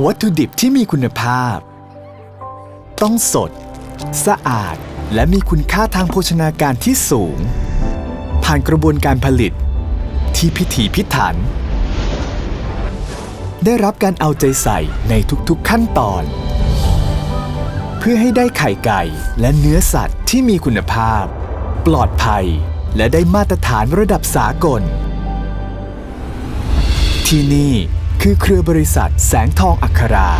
วัตถุดิบที่มีคุณภาพ ต้องสด สะอาด และมีคุณค่าทางโภชนาการที่สูง ผ่านกระบวนการผลิต ที่พิถีพิถัน ได้รับการเอาใจใส่ในทุกๆขั้นตอน เพื่อให้ได้ไข่ไก่และเนื้อสัตว์ที่มีคุณภาพ ปลอดภัย และได้มาตรฐานระดับสากล ที่นี่ คือเครือบริษัทแสงทองอัครา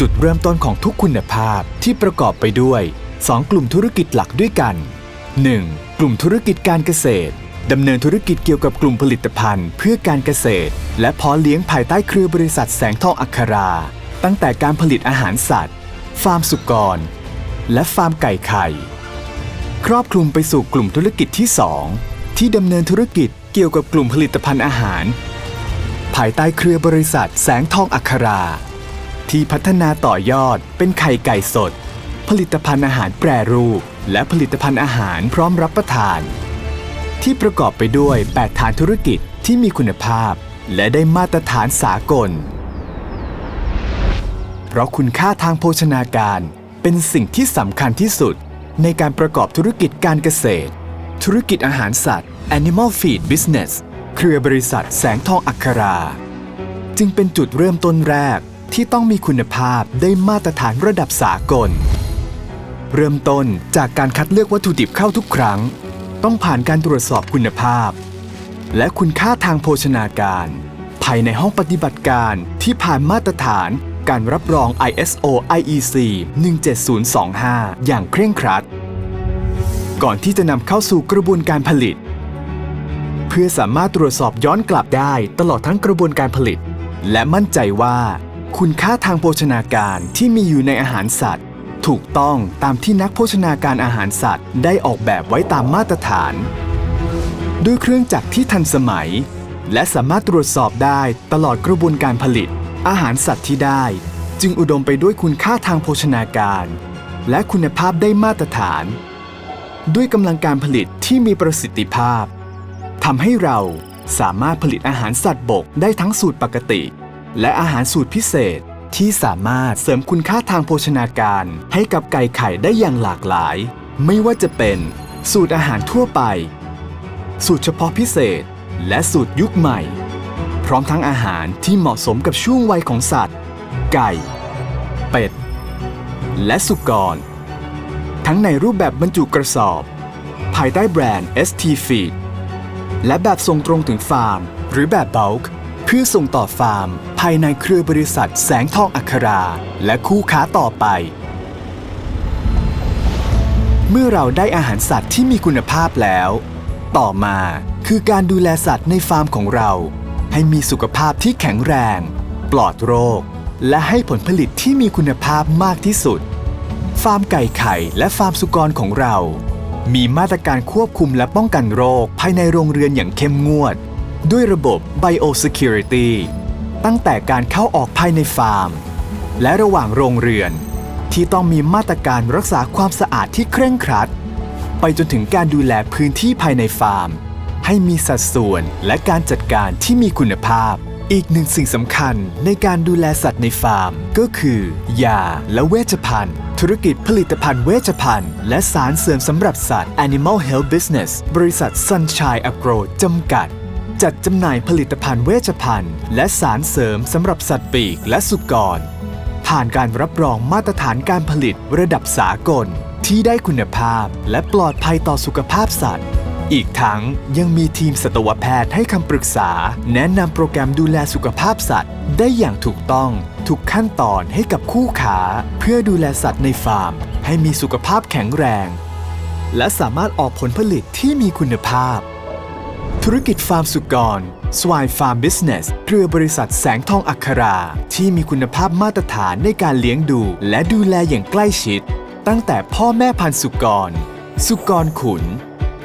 จุดเริ่มต้นของทุกคุณภาพที่ประกอบไปด้วย 2 กลุ่มธุรกิจหลักด้วยกัน 1. กลุ่มธุรกิจการเกษตรดำเนินธุรกิจเกี่ยวกับกลุ่มผลิตภัณฑ์ เพื่อการเกษตร และเพาะเลี้ยงภายใต้เครือบริษัทแสงทองอัครา ตั้งแต่การผลิตอาหารสัตว์ ฟาร์มสุกร และฟาร์มไก่ไข่ ครอบคลุมไปสู่กลุ่มธุรกิจที่ 2 ที่ดำเนินธุรกิจเกี่ยวกับกลุ่มผลิตภัณฑ์อาหาร ภายใต้เครือบริษัทแสงทองอัครา ที่พัฒนาต่อยอดเป็นไข่ไก่สด ผลิตภัณฑ์อาหารแปรรูป และผลิตภัณฑ์อาหารพร้อมรับประทาน ที่ประกอบไปด้วย 8 ฐานธุรกิจที่มีคุณภาพ และได้มาตรฐานสากล เพราะคุณค่าทางโภชนาการเป็นสิ่งที่สำคัญที่สุด ในการประกอบธุรกิจการเกษตร ธุรกิจอาหารสัตว์ Animal Feed Business เครือบริษัทแสงทองอัครา จึงเป็นจุดเริ่มต้นแรกที่ต้องมีคุณภาพได้มาตรฐานระดับสากล เริ่มต้นจากการคัดเลือกวัตถุดิบเข้าทุกครั้ง ต้องผ่านการตรวจสอบคุณภาพ และคุณค่าทางโภชนาการ ภายในห้องปฏิบัติการที่ผ่านมาตรฐานการรับรอง ISO IEC 17025 อย่างเคร่งครัด ก่อนที่จะนำเข้าสู่กระบวนการผลิต เพื่อสามารถตรวจสอบย้อนกลับได้ตลอดทั้งกระบวนการผลิต และมั่นใจว่า คุณค่าทางโภชนาการที่มีอยู่ในอาหารสัตว์ ถูกต้องตามที่นักโภชนาการอาหารสัตว์ ได้ออกแบบไว้ตามมาตรฐาน ด้วยเครื่องจักรที่ทันสมัย และสามารถตรวจสอบได้ตลอดกระบวนการผลิต อาหารสัตว์ที่ได้ จึงอุดมไปด้วยคุณค่าทางโภชนาการ และคุณภาพได้มาตรฐาน ด้วยกำลังการผลิตที่มีประสิทธิภาพ ทำให้เราสามารถผลิตอาหารสัตว์บกได้ทั้งสูตรปกติ และอาหารสูตรพิเศษที่สามารถเสริมคุณค่าทางโภชนาการให้กับไก่ไข่ได้อย่างหลากหลาย ไม่ว่าจะเป็นสูตรอาหารทั่วไป สูตรเฉพาะพิเศษ และสูตรยุคใหม่ พร้อมทั้งอาหารที่เหมาะสมกับช่วงวัยของสัตว์ ไก่ เป็ด และสุกร ทั้งในรูปแบบบรรจุกระสอบ ภายใต้แบรนด์ ST Feed และแบบส่งตรงถึงฟาร์ม หรือแบบ bulk เพื่อส่งต่อฟาร์ม ภายในเครือบริษัทแสงทองอัครา และคู่ค้าต่อไป เมื่อเราได้อาหารสัตว์ที่มีคุณภาพแล้ว ต่อมาคือการดูแลสัตว์ในฟาร์มของเรา ให้มีสุขภาพที่แข็งแรง ปลอดโรค และให้ผลผลิตที่มีคุณภาพมากที่สุด ฟาร์มไก่ไข่และฟาร์มสุกรของเรา มีมาตรการควบคุมและป้องกันโรค ภายในโรงเรือนอย่างเข้มงวด ด้วยระบบ Biosecurity ตั้งแต่การเข้าออกภายในฟาร์ม และระหว่างโรงเรือน ที่ต้องมีมาตรการรักษาความสะอาดที่เคร่งครัด ไปจนถึงการดูแลพื้นที่ภายในฟาร์ม ให้มีสัดส่วนและการจัดการที่มีคุณภาพ อีกหนึ่งสิ่งสำคัญในการดูแลสัตว์ในฟาร์ม ก็คือ ยาและเวชภัณฑ์ ธุรกิจผลิตภัณฑ์เวชภัณฑ์ และสารเสริมสำหรับสัตว์ Animal Health Business บริษัท Sunshine Agro จำกัด จัดจำหน่ายผลิตภัณฑ์เวชภัณฑ์ และสารเสริมสำหรับสัตว์ปีกและสุกร ผ่านการรับรองมาตรฐานการผลิตระดับสากล ที่ได้คุณภาพและปลอดภัยต่อสุขภาพสัตว์ อีกทั้งยังมีทีมสัตวแพทย์ให้คำปรึกษา แนะนำโปรแกรมดูแลสุขภาพสัตว์ ได้อย่างถูกต้องทุกขั้นตอนให้กับคู่ค้าเพื่อดูแลสัตว์ในฟาร์ม ให้มีสุขภาพแข็งแรง และสามารถออกผลผลิตที่มีคุณภาพ ธุรกิจฟาร์มสุกร Swine Farm Business เครือบริษัทแสงทองอัครา ที่มีคุณภาพมาตรฐานในการเลี้ยงดู และดูแลอย่างใกล้ชิด ตั้งแต่พ่อแม่พันธุ์สุกร สุกรขุน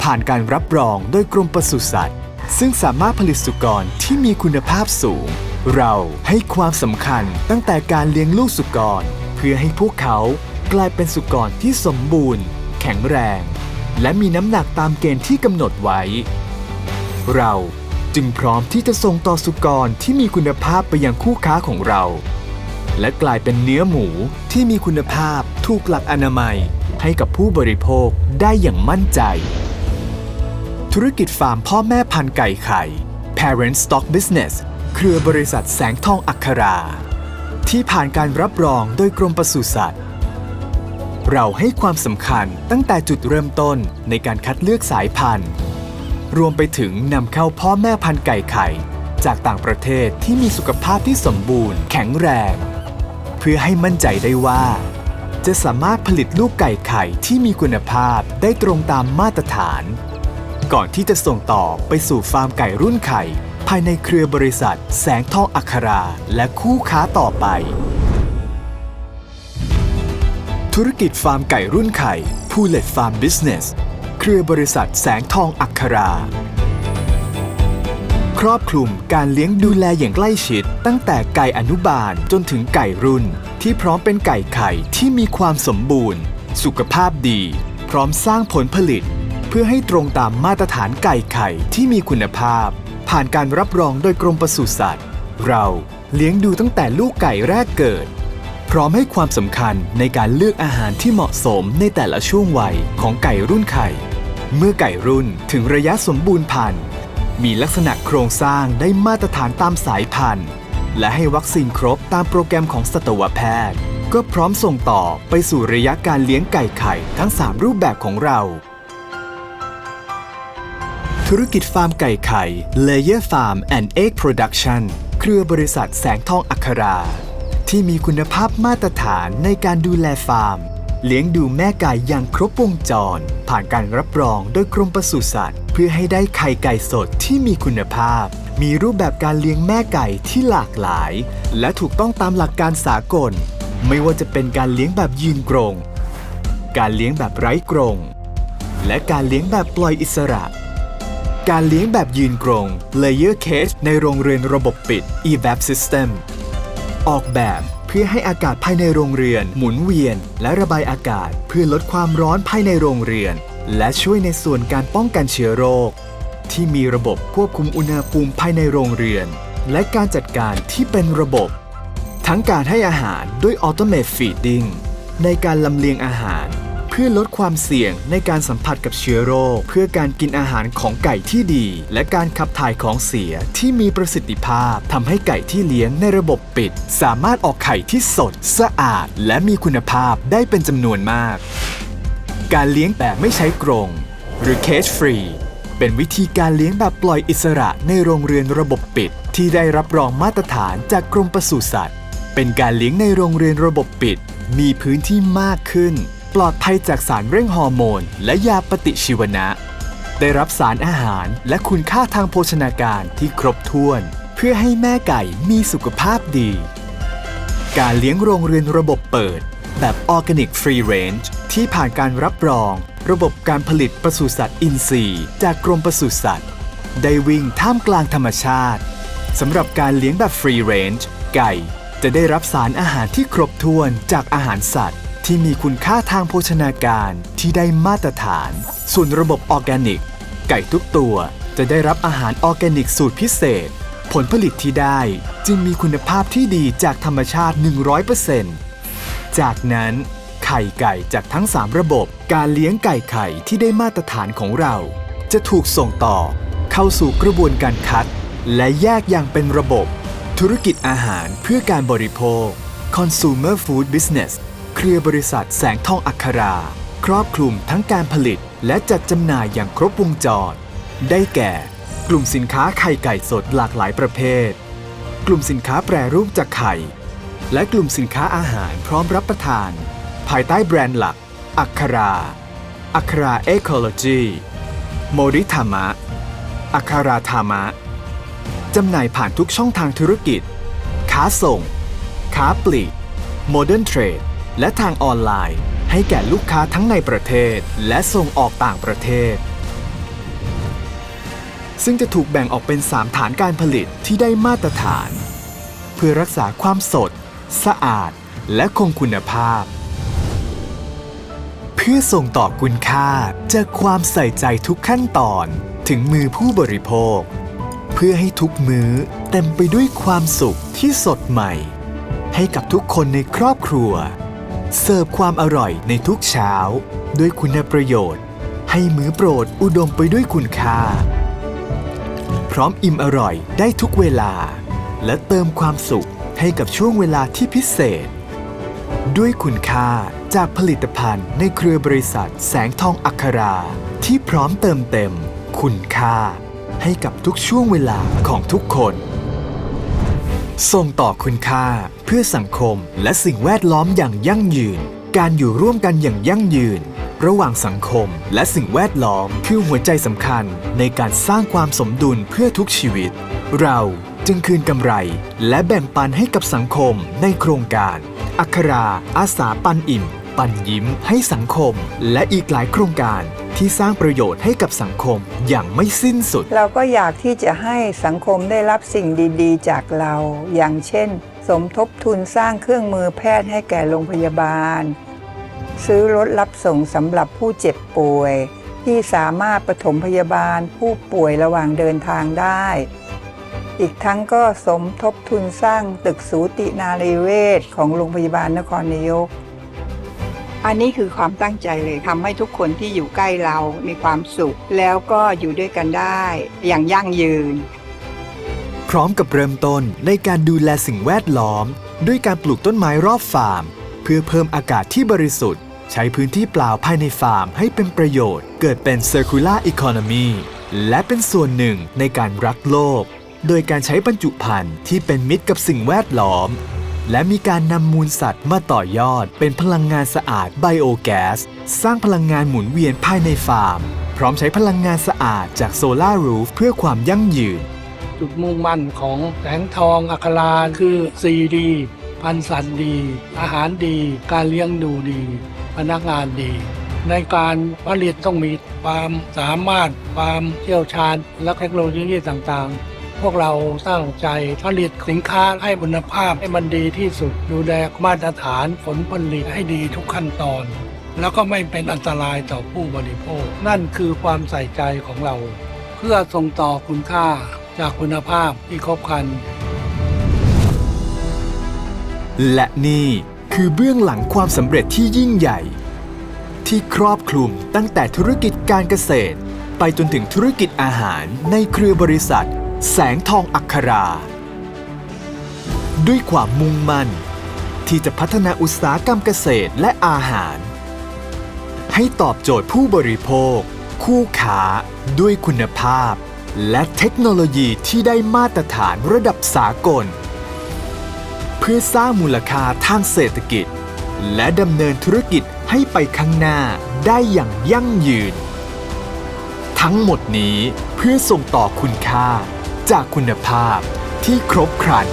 ผ่านการรับรองโดยกรมปศุสัตว์ ซึ่งสามารถผลิตสุกรที่มีคุณภาพสูง เราให้ความสำคัญตั้งแต่การเลี้ยงลูกสุกร เพื่อให้พวกเขากลายเป็นสุกรที่สมบูรณ์ แข็งแรง และมีน้ำหนักตามเกณฑ์ที่กำหนดไว้ เราจึงพร้อมที่จะส่งต่อสุกรที่มีคุณภาพไปยังคู่ค้าของเรา และกลายเป็นเนื้อหมูที่มีคุณภาพถูกหลักอนามัยให้กับผู้บริโภคได้อย่างมั่นใจ ธุรกิจฟาร์มพ่อแม่พันธุ์ไก่ไข่ Parent Stock Business เครือบริษัทแสงทองอัครา ที่ผ่านการรับรองโดยกรมปศุสัตว์ เราให้ความสำคัญตั้งแต่จุดเริ่มต้นในการคัดเลือกสายพันธุ์ รวมไปถึงนำเข้าพ่อแม่พันธุ์ไก่ไข่ จากต่างประเทศที่มีสุขภาพที่สมบูรณ์ แข็งแรง เพื่อให้มั่นใจได้ว่า จะสามารถผลิตลูกไก่ไข่ที่มีคุณภาพได้ตรงตามมาตรฐาน ก่อนที่จะส่งต่อไปสู่ฟาร์มไก่รุ่นไข่ ภายในเครือบริษัท แสงทองอัครา และคู่ค้าต่อไป ธุรกิจฟาร์มไก่รุ่นไข่พูเลตฟาร์มบิสเนสเครือบริษัทแสงทองอัครา ครอบคลุมการเลี้ยงดูแลอย่างใกล้ชิด ตั้งแต่ไก่อนุบาลจนถึงไก่รุ่น ที่พร้อมเป็นไก่ไข่ที่มีความสมบูรณ์ สุขภาพดี พร้อมสร้างผลผลิต พื่อให้ตรงตามมาตรฐานไก่ไข่ที่มีคุณภาพ ผ่านการรับรองโดยกรมปศุสัตว์ เราเลี้ยงดูตั้งแต่ลูกไก่แรกเกิด พร้อมให้ความสำคัญในการเลือกอาหารที่เหมาะสมในแต่ละช่วงวัยของไก่รุ่นไข่ เมื่อไก่รุ่นถึงระยะสมบูรณ์พันธุ์มีลักษณะโครงสร้างได้มาตรฐานตามสายพันธุ์ และให้วัคซีนครบตามโปรแกรมของสัตวแพทย์ ก็พร้อมส่งต่อไปสู่ระยะการเลี้ยงไก่ไข่ทั้ง 3 รูปแบบของเรา ธุรกิจฟาร์มไก่ไข่ Layer Farm and Egg Production เครือบริษัทแสงทองอัครา ที่มีคุณภาพมาตรฐานในการดูแลฟาร์ม เลี้ยงดูแม่ไก่อย่างครบวงจร ผ่านการรับรองโดยกรมปศุสัตว์ เพื่อให้ได้ไข่ไก่สดที่มีคุณภาพ มีรูปแบบการเลี้ยงแม่ไก่ที่หลากหลาย และถูกต้องตามหลักการสากล ไม่ว่าจะเป็นการเลี้ยงแบบยืนกรง การเลี้ยงแบบไร้กรง และการเลี้ยงแบบปล่อยอิสระ การเลี้ยงแบบยืนกรง Layer Cage ในโรงเรือนระบบปิด EVAP System ออกแบบเพื่อให้อากาศภายในโรงเรือน หมุนเวียน และระบายอากาศ เพื่อลดความร้อนภายในโรงเรือน และช่วยในส่วนการป้องกันเชื้อโรค ที่มีระบบควบคุมอุณหภูมิภายในโรงเรือน และการจัดการที่เป็นระบบ ทั้งการให้อาหารด้วย Automate Feeding ในการลำเลียงอาหาร พื่อลดความเสี่ยงในการสัมผัสกับเชื้อโรค เพื่อการกินอาหารของไก่ที่ดี และการขับถ่ายของเสียที่มีประสิทธิภาพทำให้ไก่ที่เลี้ยงในระบบปิด สามารถออกไข่ที่สด สะอาด และมีคุณภาพได้เป็นจำนวนมาก การเลี้ยงแบบไม่ใช้กรง หรือ cage free เป็นวิธีการเลี้ยงแบบปล่อยอิสระในโรงเรือนระบบปิด ที่ได้รับรองมาตรฐานจากกรมปศุสัตว์ เป็นการเลี้ยงในโรงเรือนระบบปิด มีพื้นที่มากขึ้น ปลอดภัยจากสารเร่งฮอร์โมน และยาปฏิชีวนะ ได้รับสารอาหารและคุณค่าทางโภชนาการที่ครบถ้วน เพื่อให้แม่ไก่มีสุขภาพดี การเลี้ยงโรงเรือนระบบเปิด แบบ Organic Free Range ที่ผ่านการรับรอง ระบบการผลิตปศุสัตว์อินทรีย์ จากกรมปศุสัตว์ ได้วิ่งท่ามกลางธรรมชาติสำหรับการเลี้ยงแบบ Free Range ไก่จะได้รับสารอาหารที่ครบถ้วนจากอาหารสัตว์ ที่มีคุณค่าทางโภชนาการที่ได้มาตรฐาน ส่วนระบบออร์แกนิก ไก่ทุกตัวจะได้รับอาหารออร์แกนิกสูตรพิเศษ ผลผลิตที่ได้จึงมีคุณภาพที่ดีจากธรรมชาติ 100%จากนั้นไข่ไก่จากทั้ง 3 ระบบการเลี้ยงไก่ไข่ที่ได้มาตรฐานของเรา จะถูกส่งต่อ เข้าสู่กระบวนการคัด และแยกอย่างเป็นระบบ ธุรกิจอาหารเพื่อการบริโภค Consumer Food Business รือบริษัทแสงทองอัครา ครอบคลุมทั้งการผลิตและจัดจำหน่ายอย่างครบวงจร ได้แก่ กลุ่มสินค้าไข่ไก่สดหลากหลายประเภท กลุ่มสินค้าแปรรูปจากไข่ และกลุ่มสินค้าอาหารพร้อมรับประทาน ภายใต้แบรนด์หลัก อัครา อัคราเอโคโลจีโมริธามะ อัคราธามะ จำหน่ายผ่านทุกช่องทางธุรกิจ ค้าส่ง ค้าปลีกโมเดิร์นเทรด และทางออนไลน์ ให้แก่ลูกค้าทั้งในประเทศ และส่งออกต่างประเทศ ซึ่งจะถูกแบ่งออกเป็น 3 ฐานการผลิตที่ได้มาตรฐาน เพื่อรักษาความสด สะอาด และคงคุณภาพ เพื่อส่งต่อคุณค่าจากความใส่ใจทุกขั้นตอนถึงมือผู้บริโภค เพื่อให้ทุกมื้อเต็มไปด้วยความสุขที่สดใหม่ ให้กับทุกคนในครอบครัว เสิร์ฟความอร่อยในทุกเช้า ด้วยคุณประโยชน์ ให้มื้อโปรดอุดมไปด้วยคุณค่า พร้อมอิ่มอร่อยได้ทุกเวลา และเติมความสุขให้กับช่วงเวลาที่พิเศษ ด้วยคุณค่าจากผลิตภัณฑ์ในเครือบริษัทแสงทองอัครา ที่พร้อมเติมเต็ม คุณค่า ให้กับทุกช่วงเวลาของทุกคน ส่งต่อคุณค่า เพื่อสังคมและสิ่งแวดล้อมอย่างยั่งยืน การอยู่ร่วมกันอย่างยั่งยืน ระหว่างสังคมและสิ่งแวดล้อมคือหัวใจสำคัญในการสร้างความสมดุลเพื่อทุกชีวิต เราจึงคืนกำไร และแบ่งปันให้กับสังคมในโครงการ อัคราอาสาปันอิ่ม ปันยิ้มให้สังคม และอีกหลายโครงการที่สร้างประโยชน์ให้กับสังคมอย่างไม่สิ้นสุด เราก็อยากที่จะให้สังคมได้รับสิ่งดีๆ จากเรา อย่างเช่น สมทบทุนสร้างเครื่องมือแพทย์ให้แก่โรงพยาบาล ซื้อรถรับส่งสำหรับผู้เจ็บป่วย ที่สามารถปฐมพยาบาลผู้ป่วยระหว่างเดินทางได้ อีกทั้งก็สมทบทุนสร้างตึกสูตินารีเวชของโรงพยาบาลนครนายก อันนี้คือความตั้งใจเลยทำให้ทุกคนที่อยู่ใกล้เรามีความสุข แล้วก็อยู่ด้วยกันได้อย่างยั่งยืน พร้อมกับเริ่มต้นในการดูแลสิ่งแวดล้อม ด้วยการปลูกต้นไม้รอบฟาร์ม เพื่อเพิ่มอากาศที่บริสุทธิ์ ใช้พื้นที่เปล่าภายในฟาร์มให้เป็นประโยชน์ เกิดเป็น Circular Economy และเป็นส่วนหนึ่งในการรักโลก โดยการใช้บรรจุภัณฑ์ที่เป็นมิตรกับสิ่งแวดล้อม และมีการนำมูลสัตว์มาต่อยอด เป็นพลังงานสะอาดไบโอแก๊สสร้างพลังงานหมุนเวียนภายในฟาร์ม พร้อมใช้พลังงานสะอาดจากโซลารูฟเพื่อความยั่งยืน จุดมุ่งมั่นของแสงทองอัคราคือ 4D พันธุ์สัตว์ดี อาหารดี การเลี้ยงดูดี พนักงานดี ในการผลิตต้องมีความสามารถ ความเชี่ยวชาญ และเทคโนโลยีต่างๆ พวกเราตั้งใจผลิตสินค้าให้คุณภาพให้มันดีที่สุด ดูแลมาตรฐานผลผลิตให้ดีทุกขั้นตอน แล้วก็ไม่เป็นอันตรายต่อผู้บริโภค นั่นคือความใส่ใจของเรา เพื่อส่งต่อคุณค่าจากคุณภาพที่ครบครัน และนี่คือเบื้องหลังความสำเร็จที่ยิ่งใหญ่ ที่ครอบคลุมตั้งแต่ธุรกิจการเกษตร ไปจนถึงธุรกิจอาหารในเครือบริษัท แสงทองอัครา ด้วยความมุ่งมั่น ที่จะพัฒนาอุตสาหกรรมเกษตรและอาหาร ให้ตอบโจทย์ผู้บริโภค คู่ค้า ด้วยคุณภาพ และเทคโนโลยีที่ได้มาตรฐานระดับสากล เพื่อสร้างมูลค่าทางเศรษฐกิจ และดำเนินธุรกิจให้ไปข้างหน้าได้อย่างยั่งยืน ทั้งหมดนี้เพื่อส่งต่อคุณค่า จากคุณภาพที่ครบครัน